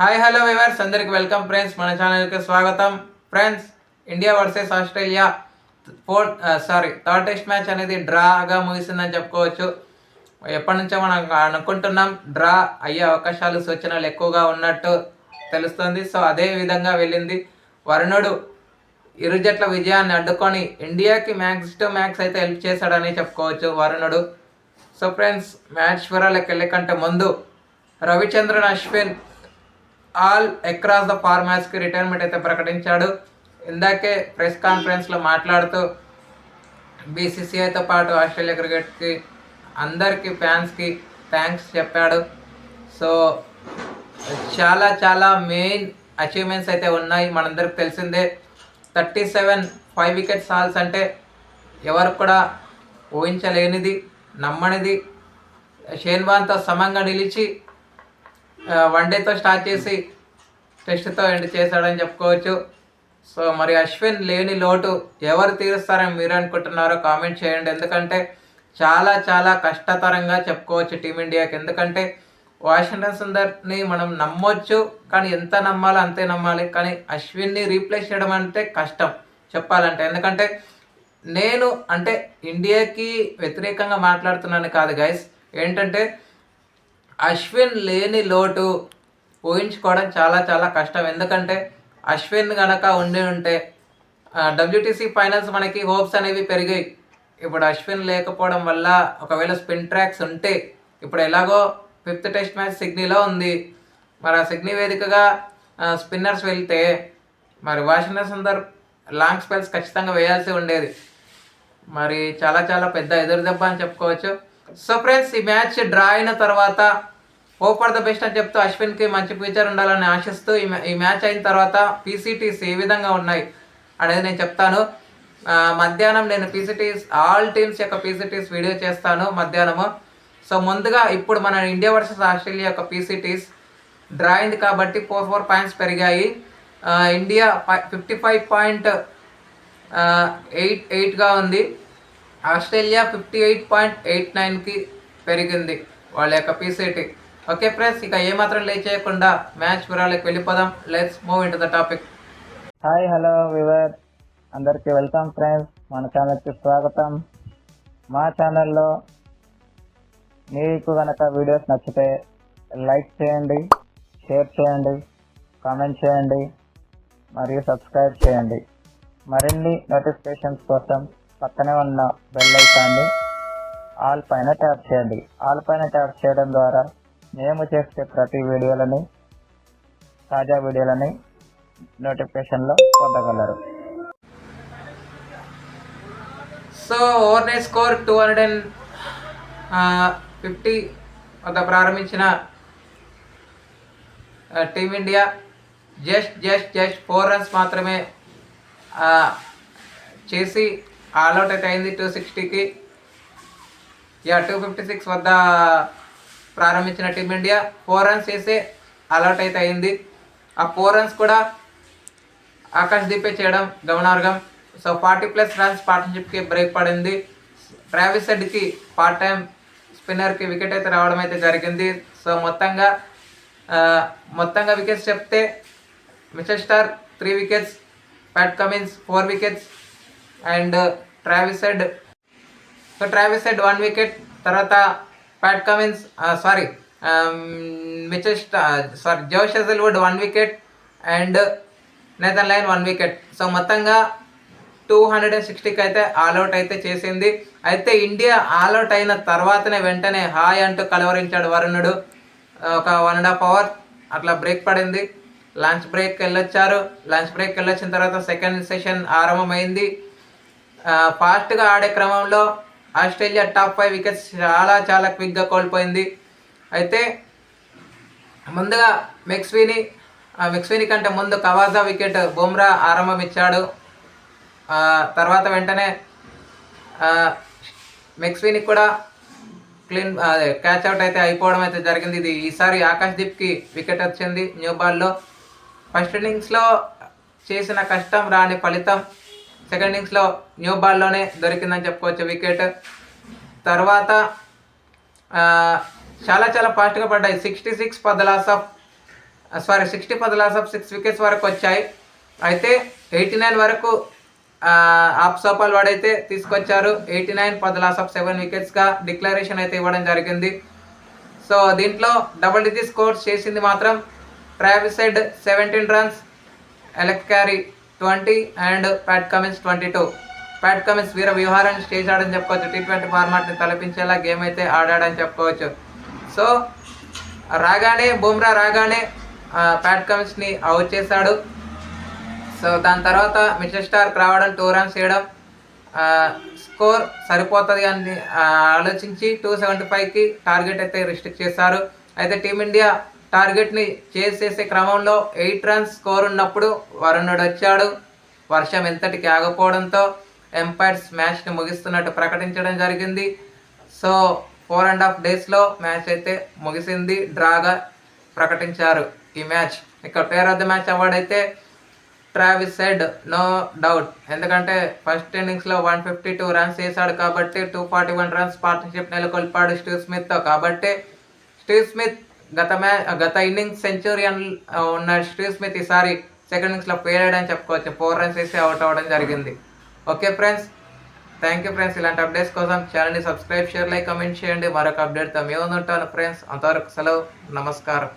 Hi hello viewers అందరికి welcome friends మన ఛానల్కి స్వాగతం. Friends India versus Australia four sorry third test match అనేది డ్రాగా ముగిసిందని చెప్పుకోవచ్చు. ఎప్పటి నుంచో మనం అనుకుంటున్నాం డ్రా అయ్యే అవకాశాలు సూచనలు ఎక్కువగా ఉన్నట్టు తెలుస్తుంది. సో అదే విధంగా వెళ్ళింది. వరుణుడు ఇరు జట్ల విజయాన్ని అడ్డుకొని ఇండియాకి మ్యాక్స్ టు మ్యాక్స్ అయితే హెల్ప్ చేశాడని చెప్పుకోవచ్చు వరుణుడు. సో ఫ్రెండ్స్ మ్యాచ్ వివరాలకు వెళ్ళే కంటే ముందు Ravichandran Ashwin all across the ఫార్మాట్స్కి retirement అయితే ప్రకటించాడు. ఇందాకే ప్రెస్ కాన్ఫరెన్స్లో మాట్లాడుతూ బీసీసీఐతో పాటు ఆస్ట్రేలియా క్రికెట్కి అందరికీ ఫ్యాన్స్కి థ్యాంక్స్ చెప్పాడు. సో చాలా చాలా మెయిన్ అచీవ్మెంట్స్ అయితే ఉన్నాయి. మనందరికి తెలిసిందే thirty seven five wickets hauls అంటే ఎవరు కూడా ఊహించలేనిది నమ్మనిది. షేన్వాన్తో సమంగా నిలిచి వన్ డేతో స్టార్ట్ చేసి టెస్ట్తో ఎండ్ చేశాడని చెప్పుకోవచ్చు. సో మరి అశ్విన్ లేని లోటు ఎవరు తీరుస్తారని మీరు అనుకుంటున్నారో కామెంట్ చేయండి. ఎందుకంటే చాలా చాలా కష్టతరంగా చెప్పుకోవచ్చు టీమిండియాకి ఎందుకంటే వాషింగ్టన్ సుందర్ని మనం నమ్మొచ్చు కానీ ఎంత నమ్మాలో అంతే నమ్మాలి. కానీ అశ్విన్ని రీప్లేస్ చేయడం అంటే కష్టం చెప్పాలంటే. ఎందుకంటే నేను అంటే ఇండియాకి వ్యతిరేకంగా మాట్లాడుతున్నాను కాదు గైస్ ఏంటంటే అశ్విన్ లేని లోటు ఊహించుకోవడం చాలా చాలా కష్టం. ఎందుకంటే అశ్విన్ గనక ఉండి ఉంటే డబ్ల్యూటీసీ ఫైనల్స్ మనకి హోప్స్ అనేవి పెరిగాయి. ఇప్పుడు అశ్విన్ లేకపోవడం వల్ల ఒకవేళ స్పిన్ ట్రాక్స్ ఉంటే ఇప్పుడు ఎలాగో ఫిఫ్త్ టెస్ట్ మ్యాచ్ సిడ్నీలో ఉంది. మరి ఆ సిడ్నీ వేదికగా స్పిన్నర్స్ వెళ్తే మరి వాషింగ్టన్ సుందర్ లాంగ్ స్పెల్స్ ఖచ్చితంగా వేయాల్సి ఉండేది. మరి చాలా చాలా పెద్ద ఎదురు దెబ్బ అని చెప్పుకోవచ్చు. సో ఫ్రెండ్స్ ఈ మ్యాచ్ డ్రా అయిన తర్వాత హోప్ ఫర్ ద బెస్ట్ అని చెప్తూ అశ్విన్కి మంచి ఫ్యూచర్ ఉండాలని ఆశిస్తూ ఈ మ్యాచ్ అయిన తర్వాత పీసీటీస్ ఏ విధంగా ఉన్నాయి అనేది నేను చెప్తాను. మధ్యాహ్నం నేను పీసీటీస్ ఆల్ టీమ్స్ యొక్క పీసీటీస్ వీడియో చేస్తాను మధ్యాహ్నము. సో ముందుగా ఇప్పుడు మన ఇండియా వర్సెస్ ఆస్ట్రేలియా యొక్క పీసీటీస్ డ్రా అయింది కాబట్టి ఫోర్ ఫోర్ పాయింట్స్ పెరిగాయి. India fifty five point eight ఎయిట్గా ఉంది. Australia fifty eight point eight నైన్కి పెరిగింది వాళ్ళ యొక్క పీసీటీ. ఓకే ఫ్రెండ్స్ ఇక ఏమాత్రం లేట్ చేయకుండా మ్యాచ్ వివరాలకు వెళ్ళిపోదాం. Let's move into the topic hi hello viewer అందరికీ వెల్కమ్ ఫ్రెండ్స్. మన ఛానల్కి స్వాగతం. మా ఛానల్లో మీకు కనుక వీడియోస్ నచ్చితే లైక్ చేయండి షేర్ చేయండి కామెంట్ చేయండి మరియు సబ్స్క్రైబ్ చేయండి. మరిన్ని నోటిఫికేషన్స్ కోసం పక్కనే ఉన్న బెల్ ఐకాన్ని ఆల్ పైన ట్యాప్ చేయండి. ఆల్ పైన ట్యాప్ చేయడం ద్వారా మేము చేసే ప్రతి వీడియోలని తాజా వీడియోలని నోటిఫికేషన్లో పొందగలరు. So overnight score two hundred and fifty వద్ద ప్రారంభించిన team India just just just four runs మాత్రమే చేసి ఆల్అౌట్ అయితే అయింది టూ సిక్స్టీకి యా టూ ఫిఫ్టీ సిక్స్ వద్ద ప్రారంభించిన టీమిండియా ఫోర్ రన్స్ వేసి ఆల్అౌట్ అయితే అయింది ఆ ఫోర్ రన్స్ కూడా ఆకాష్ దీపే చేయడం గమనార్హం. సో ఫార్టీ ప్లస్ రన్స్ పార్ట్నర్షిప్కి బ్రేక్ పడింది. ట్రావిస్ హెడ్కి పార్ట్ టైం స్పిన్నర్కి వికెట్ అయితే రావడం అయితే జరిగింది. సో మొత్తంగా మొత్తంగా వికెట్స్ చెప్తే Mitchell Starc three wickets Pat Cummins four wickets and Travis Head. So Travis Head one wicket తర్వాత Pat Cummins sorry Mitchell sorry Josh Hazlewood one wicket and Nathan Lyon one wicket. So మొత్తంగా two hundred and సిక్స్టీకి అయితే all out అయితే చేసింది. అయితే India all out అయిన తర్వాతనే వెంటనే హాయ్ అంటూ కలవరించాడు వరుణుడు. ఒక వన్ అండ్ హాఫ్ అవర్ అట్లా బ్రేక్ పడింది. లంచ్ బ్రేక్ వెళ్ళొచ్చారు. లంచ్ బ్రేక్ వెళ్ళొచ్చిన తర్వాత సెకండ్ సెషన్ ఆరంభమైంది. ఫాస్ట్గా ఆడే క్రమంలో ఆస్ట్రేలియా టాప్ ఫైవ్ వికెట్స్ చాలా చాలా క్విక్గా కోల్పోయింది. అయితే ముందుగా మెక్స్వీని మెక్స్వీని కంటే ముందు కవాజా వికెట్ బుమ్రా ఆరంభం ఇచ్చాడు తర్వాత వెంటనే మెక్స్వీని కూడా క్లీన్ అదే క్యాచ్ అవుట్ అయితే అయిపోవడం అయితే జరిగింది. ఇది ఈసారి ఆకాష్ దీప్కి వికెట్ వచ్చింది న్యూ బాల్లో. ఫస్ట్ ఇన్నింగ్స్లో చేసిన కష్టం రాని ఫలితం సెకండ్ ఇన్నింగ్స్లో న్యూ బాల్లోనే దొరికిందని చెప్పుకోవచ్చు వికెట్ తర్వాత చాలా చాలా ఫాస్ట్గా పడ్డాయి. Sixty six for the loss of sorry sixty for the loss of six wickets వరకు వచ్చాయి. అయితే ఎయిటీ నైన్ వరకు ఆఫ్ సోపాల్ వాడైతే తీసుకొచ్చారు. Eighty nine for the loss of seven వికెట్స్గా declaration అయితే ఇవ్వడం జరిగింది. సో దీంట్లో డబుల్ డిజిట్ స్కోర్స్ చేసింది మాత్రం Travis Head seventeen runs Alex Carey twenty and Pat Cummins twenty two. Pat Cummins వీర వ్యవహారాన్ని స్టేజ్ ఆడని చెప్పుకోవచ్చు. టీ ట్వంటీ ఫార్మాట్ని తలపించేలా గేమ్ అయితే ఆడాడని చెప్పుకోవచ్చు. సో రాగానే బుమ్రా రాగానే ప్యాట్ కమిన్స్ని అవుట్ చేశాడు. సో దాని తర్వాత మిచెల్ స్టార్క్ రావడం టూ రన్స్ చేయడం స్కోర్ సరిపోతుంది అని ఆలోచించి టూ సెవెంటీ ఫైవ్కి టార్గెట్ అయితే రిస్ట్రిక్ట్ చేశారు. అయితే టీమిండియా టార్గెట్ని చేసేసే చేసే క్రమంలో ఎయిట్ రన్స్ స్కోర్ ఉన్నప్పుడు వరుణుడు వచ్చాడు. వర్షం ఎంతటికి ఆగపోవడంతో ఎంపైర్స్ మ్యాచ్ని ముగిస్తున్నట్టు ప్రకటించడం జరిగింది. సో ఫోర్ అండ్ హాఫ్ డేస్లో మ్యాచ్ అయితే ముగిసింది. డ్రాగా ప్రకటించారు ఈ మ్యాచ్. ఇక player of the match award అయితే ట్రావిస్ సెడ్ నో డౌట్. ఎందుకంటే ఫస్ట్ ఇన్నింగ్స్లో వన్ ఫిఫ్టీ టూ రన్స్ వేశాడు కాబట్టి two forty one runs partnership నెలకొల్పాడు Steve స్మిత్తో. కాబట్టి స్టీవ్ స్మిత్ గత మ్యా గత ఇన్నింగ్స్ సెంచురియన్ ఉన్న స్టీవ్ స్మిత్ ఈసారి సెకండ్ ఇన్నింగ్స్లో ఫెయిల్ అయ్యాడని చెప్పుకోవచ్చు. ఫోర్ రన్స్ వేసి అవుట్ అవ్వడం జరిగింది. Okay friends thank you friends ఇలాంటి అప్డేట్స్ కోసం ఛానల్ని సబ్స్క్రైబ్ షేర్ లైక్ కమెంట్ చేయండి. మరొక అప్డేట్తో మేము ఉంటాను ఫ్రెండ్స్ అంతవరకు సెలవు. నమస్కారం.